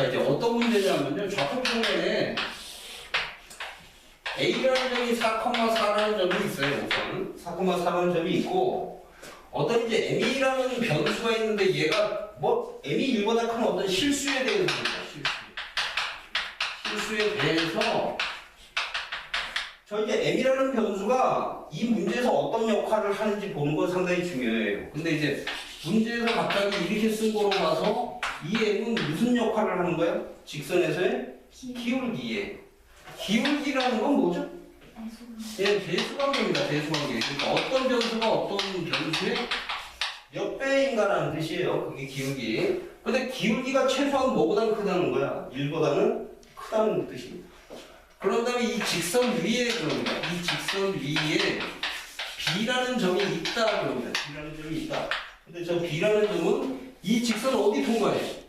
자, 이제 어떤 문제냐면요. 좌표 평면에 A라는 점이 4,4라는 점이 있어요, 우선. 4,4라는 점이 있고, 어떤 이제 M이라는 변수가 있는데 얘가 뭐, M이 1보다 큰 어떤 실수에 대해서 묻니다, 실수. 실수에 대해서 저 이제 M이라는 변수가 이 문제에서 어떤 역할을 하는지 보는 건 상당히 중요해요. 근데 이제 문제에서 갑자기 이렇게 쓴 거로 봐서 이 M은 무슨 역할을 하는 거야? 직선에서의 기울기에. 기울기라는 건 뭐죠? 예, 대수관계입니다. 대수관계. 그러니까 어떤 변수가 어떤 변수의 몇 배인가라는 뜻이에요. 그게 기울기. 근데 기울기가 최소한 뭐보다는 크다는 거야. 1보다는 크다는 뜻입니다. 그런 다음에 이 직선 위에 그럽니다. 이 직선 위에 B라는 점이 있다 그럽니다. B라는 점이 있다. 근데 저 B라는 점은 이 직선 어디 통과해?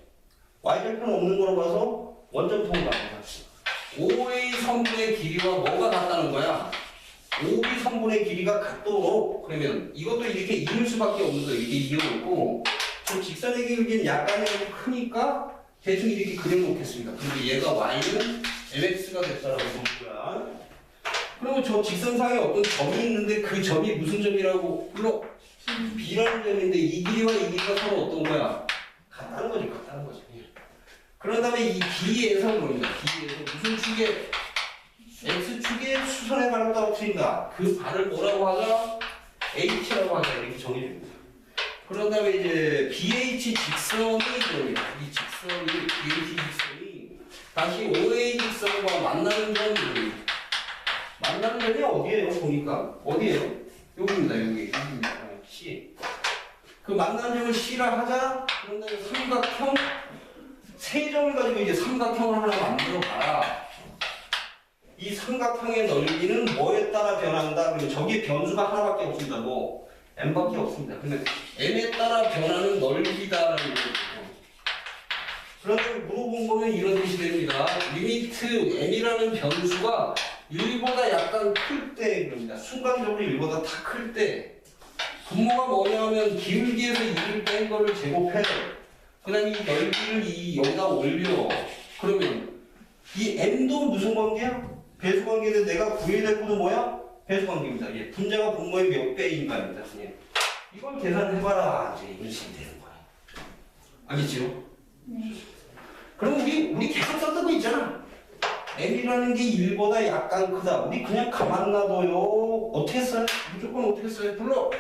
Y절편 없는 거로 봐서 원점 통과합니다. OA 선분의 길이와 뭐가 같다는 거야? OB 선분의 길이가 같도록 그러면 이것도 이렇게 이을 수밖에 없는 거 이렇게 이어놓고 저 직선의 길이는 약간의 크니까 대충 이렇게 그려놓겠습니다. 그리고 얘가 Y는 MX가 됐다라고 볼 거야. 그러면 저 직선상에 어떤 점이 있는데 그 점이 무슨 점이라고 불러? B라는 점인데 이 길이와 이 길이가 서로 어떤 거야? 같다는 거지, 같다는 거지. 그런 다음에 이 B에서 그럽니다. B에서 무슨 축에 X축의 수선에 가깝다고 트인다. 그 발을 뭐라고 하자? H라고 하자. 이렇게 정해줍니다. 그런 다음에 이제 BH 직선이 그럽니다. 이 직선이, BH 직선이 다시 OA 직선과 만나는 점이 만나는 점이 어디예요? 보니까 어디예요? 여기입니다. 여기 여기입니다. 어, C. 그 만나는 점을 C라 하자. 그런 다음에 삼각형 세 점을 가지고 이제 삼각형을 하나 만들어 봐라. 이 삼각형의 넓이는 뭐에 따라 변한다? 그러면 저기 변수가 하나밖에 없습니다. 뭐 m밖에 없습니다. 근데 m에 따라 변하는 넓이다라는 거죠. 그런데 물어본 거는 이런 뜻이 됩니다. 리미트 m이라는 변수가 1보다 약간 클 때 그럽니다. 순간적으로 1보다 다 클 때 분모가 뭐냐면 기울기에서 2를 뺀 거를 제곱해 그 다음에 이 넓이를 이 여기다 올려 그러면 이 m도 무슨 관계야? 배수 관계인데 내가 구해야 될 것도 뭐야? 배수 관계입니다. 예, 분자가 분모의 몇 배인가입니다. 예. 이걸 계산해봐라 이제 이런 식이 되는 거야. 알겠죠? 그럼 우리 우리 계속 썼던 거 있잖아. m이라는 게 1보다 약간 크다. 우리 그냥 가만 놔둬요. 어떻게 써요? 무조건 어떻게 써요? 불러.